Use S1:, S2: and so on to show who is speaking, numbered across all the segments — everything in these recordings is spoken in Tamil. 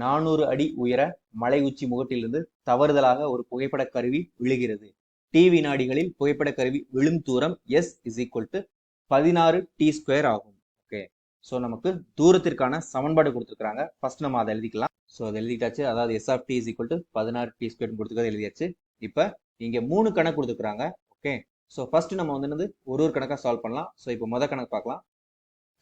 S1: நானூறு அடி உயர மலை உச்சி முகட்டிலிருந்து தவறுதலாக ஒரு புகைப்பட கருவி விழுகிறது. டி வினாடிகளில் புகைப்பட கருவி விழும் தூரம் எஸ் இஸ் ஈக்குவல் டு பதினாறு டி ஸ்கொயர் ஆகும். ஓகே ஸோ நமக்கு தூரத்திற்கான சமன்பாடு கொடுத்துருக்காங்க ஃபர்ஸ்ட் நம்ம அதை எழுதிக்கலாம். ஸோ அதை எழுதிட்டாச்சு. அதாவது S of T is equal to பதினாறு டி ஸ்கொயர் கொடுத்துருக்கதை எழுதியாச்சு. இப்போ இங்கே மூணு கணக்கு கொடுத்துருக்காங்க ஓகே ஸோ ஃபர்ஸ்ட் நம்ம வந்து என்னது? ஒரு ஒரு கணக்காக சால்வ் பண்ணலாம். ஸோ இப்போ மொதல் கணக்கு பார்க்கலாம்.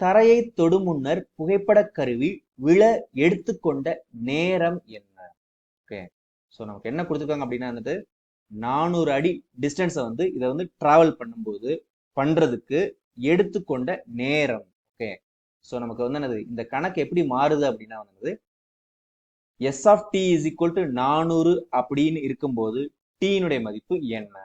S1: தரையை தொடும் முன்னர் புகைப்பட கருவி விழ எடுத்துக்கொண்ட நேரம் என்ன? ஓகே ஸோ நமக்கு என்ன கொடுத்துருக்காங்க அப்படின்னா வந்துட்டு நானூறு அடி டிஸ்டன்ஸை வந்து இதை வந்து டிராவல் பண்ணும்போது பண்றதுக்கு எடுத்துக்கொண்ட நேரம். ஓகே ஸோ நமக்கு வந்து என்னது? இந்த கணக்கு எப்படி மாறுது அப்படின்னா வந்து S of T is equal to நானூறு அப்படின்னு இருக்கும்போது டீனுடைய மதிப்பு என்ன?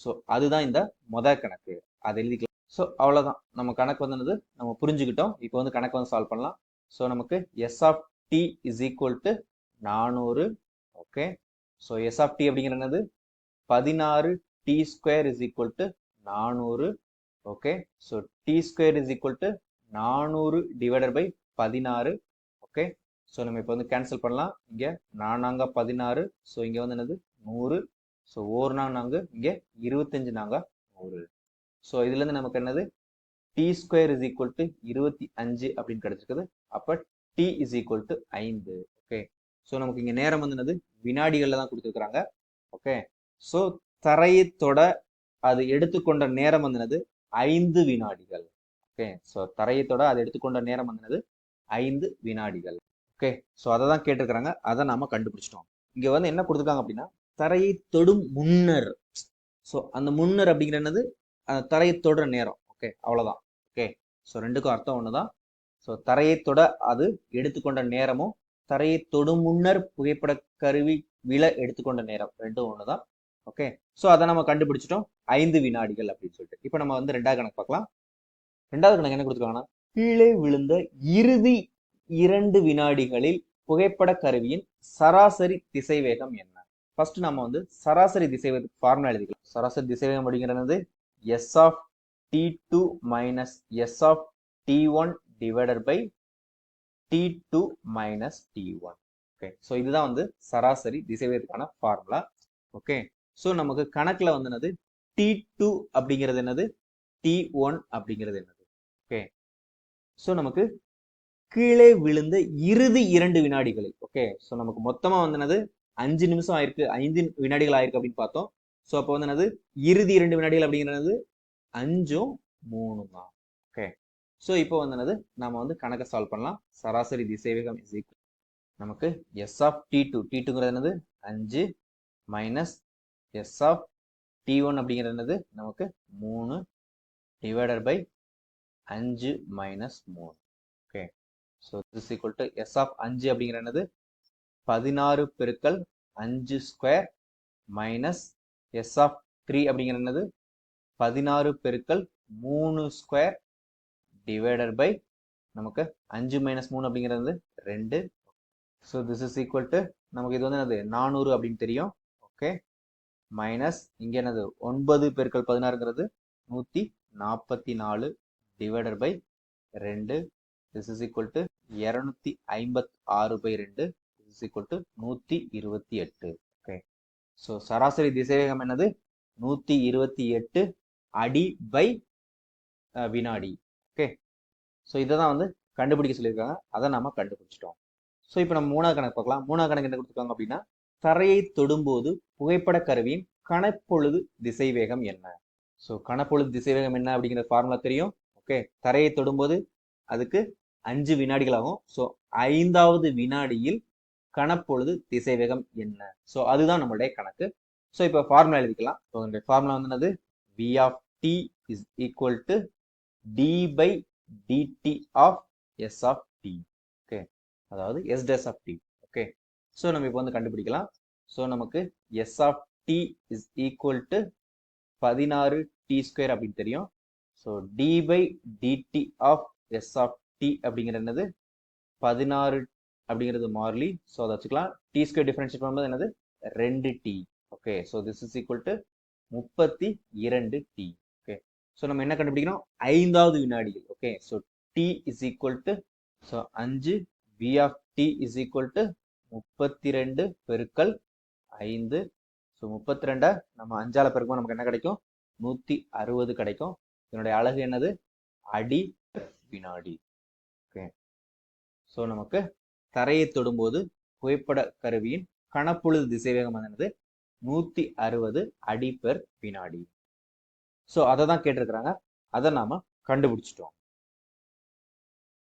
S1: ஸோ அதுதான் இந்த மொத கணக்கு. அதை எழுதிக்கலாம். ஸோ அவ்வளோதான் நம்ம கணக்கு வந்து என்னது? நம்ம புரிஞ்சுக்கிட்டோம். இப்போ வந்து கணக்கு வந்து சால்வ் பண்ணலாம். ஸோ நமக்கு S of T is equal to நானூறு. Okay so S of T அப்படிங்கிற என்னது? பதினாறு T square is equal to நானூறு. Okay so T square is equal to நானூறு டிவைடட் பை பதினாறு. ஓகே ஸோ நம்ம இப்போ வந்து கேன்சல் பண்ணலாம். இங்கே நானாங்க பதினாறு. ஸோ இங்கே வந்து என்னது? நூறு. ஸோ ஒரு நாங்க நாங்க இங்கே இருபத்தஞ்சு நாங்க நூறு. ஸோ இதுலேருந்து நமக்கு என்னது? T square is equal to இருபத்தி அஞ்சு அப்படின்னு கிடச்சிருக்குது. அப்போ டி இஸ் ஈக்குவல் டு ஐந்து. ஓகே ஸோ நமக்கு இங்கே நேரம் வந்து என்னது? வினாடிகளில் தான் கொடுத்துருக்குறாங்க. ஓகே ஸோ தரையை தொட அது எடுத்துக்கொண்ட நேரம் வந்து ஐந்து வினாடிகள். ஓகே ஸோ தரையை தொட அது எடுத்துக்கொண்ட நேரம் வந்து ஐந்து வினாடிகள். ஓகே ஸோ அதை தான் கேட்டிருக்கிறாங்க. அதை நாம கண்டுபிடிச்சிட்டோம். இங்கே வந்து என்ன கொடுத்துருக்காங்க அப்படின்னா தரையை தொடும் முன்னர். ஸோ அந்த முன்னர் அப்படிங்கிற என்னது? அந்த தரையை தொடுற நேரம். ஓகே அவ்வளோதான் ஓகே ஸோ ரெண்டுக்கும் அர்த்தம் ஒன்று தான் ஸோ தரையை தொட அது எடுத்துக்கொண்ட நேரமும் தரையை தொடும் முன்னர் புகைப்பட கருவி விழ எடுத்துக்கொண்ட நேரம். ரெண்டும் ஒன்று தான் ஓகே ஸோ அதை நம்ம கண்டுபிடிச்சிட்டோம். ஐந்து வினாடிகள் அப்படின்னு சொல்லிட்டு. இப்போ நம்ம வந்து ரெண்டாவது கணக்கு பார்க்கலாம். ரெண்டாவது கணக்கு என்ன கொடுத்துருக்காங்கன்னா கீழே விழுந்த இறுதி இரண்டு வினாடிகளில் புகைப்பட கருவியின் சராசரி திசைவேகம் என்ன? ஃபர்ஸ்ட் நம்ம வந்து சராசரி திசைவேக ஃபார்முலா எழுதிக்கலாம். சராசரி திசைவேகம் அப்படிங்கிறது S of T two minus S of T one divided by T two minus T one okay so இதுதான் வந்து சராசரி திசைவேதுக்கான ஃபார்முலா ஓகே ஸோ நமக்கு கணக்கில் வந்து என்னது டி டூ அப்படிங்கிறது என்னது? டி ஒன் அப்படிங்கிறது என்னது? ஓகே ஸோ நமக்கு கீழே விழுந்த இறுதி இரண்டு வினாடிகளில் ஓகே ஸோ நமக்கு மொத்தமாக வந்து என்னது அஞ்சு நிமிஷம் ஆயிருக்கு. ஐந்து வினாடிகள் ஆயிருக்கு அப்படின்னு பார்த்தோம். ஸோ அப்போ வந்து என்னது இறுதி இரண்டு வினாடிகள் அப்படிங்கிறது அஞ்சும் மூணு தான். ஓகே ஸோ இப்போ வந்து என்னது? நம்ம வந்து கணக்கை சால்வ் பண்ணலாம். சராசரி திசைவேகம் இஸ் ஈக்குவல் நமக்கு S of T two T டூங்கிறது என்னது? அஞ்சு minus S of T one அப்படிங்கிறது என்னது? நமக்கு மூணு டிவைடட் பை அஞ்சு மைனஸ் மூணு. Okay so this equal to S of அஞ்சு அப்படிங்கிற என்னது? பதினாறு பெருக்கல் அஞ்சு square minus S of three அப்படிங்கிற என்னது? பதினாறு பெருக்கல் மூணு ஸ்கொயர் டிவைடட் பை நமக்கு அஞ்சு மைனஸ் மூணு அப்படிங்கிறது ரெண்டு. So this is equal to நமக்கு இது வந்து என்னது? நானூறு அப்படின்னு தெரியும். ஓகே மைனஸ் இங்கே என்னது? ஒன்பது பெருக்கள் பதினாறுங்கிறது நூற்றி நாற்பத்தி நாலு டிவைடட் பை ரெண்டு. திஸ் இஸ் ஈக்குவல் டு இரநூத்தி ஐம்பத்தி ஆறு பை ரெண்டு. திஸ் இஸ் ஈக்குவல் டு நூற்றி இருபத்தி எட்டு ஓகே ஸோ சராசரி திசைவேகம் என்னது? நூற்றி இருபத்தி எட்டு அடி பை வினாடி. ஓகே ஸோ இதை தான் வந்து கண்டுபிடிக்க சொல்லியிருக்காங்க. அதை நம்ம கண்டுபிடிச்சிட்டோம். ஸோ இப்போ நம்ம மூணாவது கணக்கு பார்க்கலாம். மூணாவது கணக்கு என்ன கொடுத்துருக்காங்க அப்படின்னா தரையை தொடும்போது புகைப்பட கருவியின் கணப்பொழுது திசைவேகம் என்ன? ஸோ கணப்பொழுது திசைவேகம் என்ன அப்படிங்கிற ஃபார்முலா தெரியும். ஓகே தரையை தொடும்போது அதுக்கு அஞ்சு வினாடிகள் ஆகும் ஸோ ஐந்தாவது வினாடியில் கணப்பொழுது திசைவேகம் என்ன? ஸோ அதுதான் நம்மளுடைய கணக்கு. ஸோ இப்போ ஃபார்முலா எழுதிக்கலாம். ஸோ ஃபார்முலா வந்து என்னது? V of T is equal to D by DT of S of T okay அதாவது S dash of T okay so நம்ம இப்போ வந்து கண்டுபிடிக்கலாம். ஸோ நமக்கு S of T is equal to பதினாறு டி ஸ்கொயர் அப்படின்னு தெரியும். So D by DT of S of T அப்படிங்கிறது என்னது? பதினாறு அப்படிங்கிறது மாறிலி. ஸோ அதை வச்சுக்கலாம். டி ஸ்கொயர் டிஃபரன்ஷியேட் பண்ணும்போது என்னது? ரெண்டு T okay so this is equal to முப்பத்தி இரண்டு டி ஸோ நம்ம என்ன கண்டுபிடிக்கணும்? ஐந்தாவது வினாடிகள். Okay so T is equal to so அஞ்சு V of T is equal to முப்பத்தி ரெண்டு பெருக்கல் ஐந்து. ஸோ முப்பத்தி ரெண்டை நம்ம அஞ்சால பெருக்கும்போது நமக்கு என்ன கிடைக்கும்? நூற்றி அறுபது கிடைக்கும். இதனுடைய அழகு என்னது? அடி வினாடி. ஓகே ஸோ நமக்கு தரையை தொடும்போது புகைப்பட கருவியின் கணப்பொழுது திசைவேகம் என்னது? நூற்றி அறுபது அடி பெர் வினாடி. ஸோ அதை தான் கேட்டிருக்கிறாங்க. அதை நாம் கண்டுபிடிச்சிட்டோம்.